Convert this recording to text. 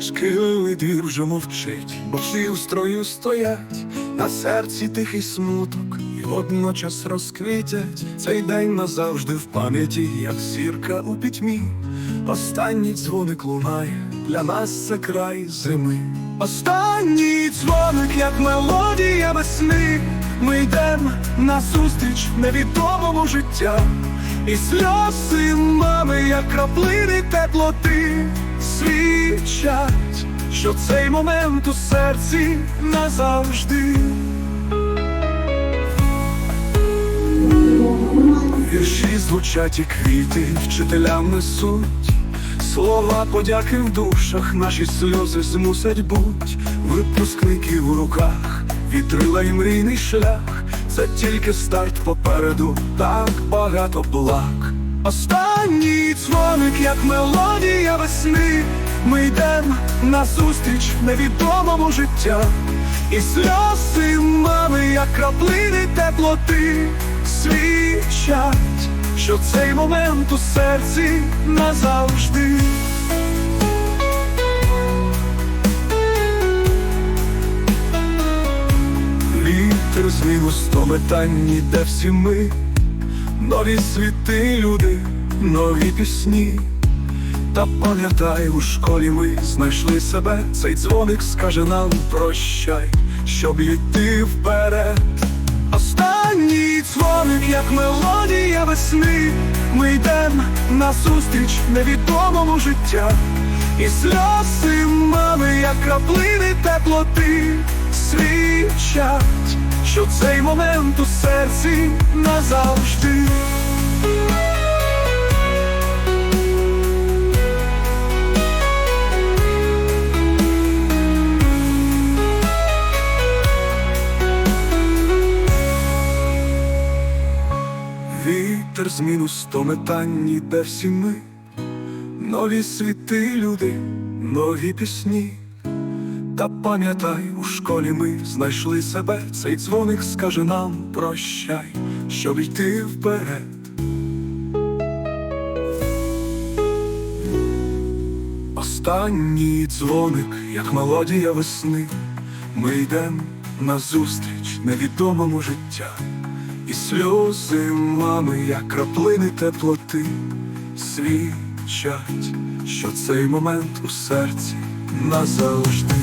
Шкільний двір вже мовчить, бо всі в строю стоять, на серці тихий смуток, і водночас розквітять цей день назавжди в пам'яті, як зірка у пітьмі. Останній дзвоник лунає, для нас це край зими. Останній дзвоник, як мелодія весни. Ми йдемо назустріч невідомому життя, і сльози мами, як краплини теплоти, свідчать, що цей момент у серці назавжди. Вірші звучать і квіти, вчителям несуть. Слова подяки в душах, наші сльози змусять буть, випускників у руках, вітрила і мрійний шлях, це тільки старт попереду, так багато благ. Останній дзвоник, як мелодія весни, ми йдемо назустріч невідомому життя, і сльози мами, як краплини теплоти, свідчать, що цей момент у серці назавжди. Вітер змін у сто метань, де всі ми, нові світи, люди, нові пісні. Та пам'ятай, у школі ми знайшли себе, цей дзвоник скаже нам прощай, щоб йти вперед. Останній дзвоник, як мелодія весни, ми йдемо назустріч невідомому життя, і сльози мами, як краплини теплоти, свідчать, що цей момент у серці назавжди. Вітер змін у сто метань, іде всі ми, нові світи, люди, нові пісні. Та пам'ятай, у школі ми знайшли себе, цей дзвоник скаже нам прощай, щоб йти вперед. Останній дзвоник, як мелодія весни, ми йдемо назустріч невідомому життя. І сльози мами, як краплини теплоти, свідчать, що цей момент у серці назавжди.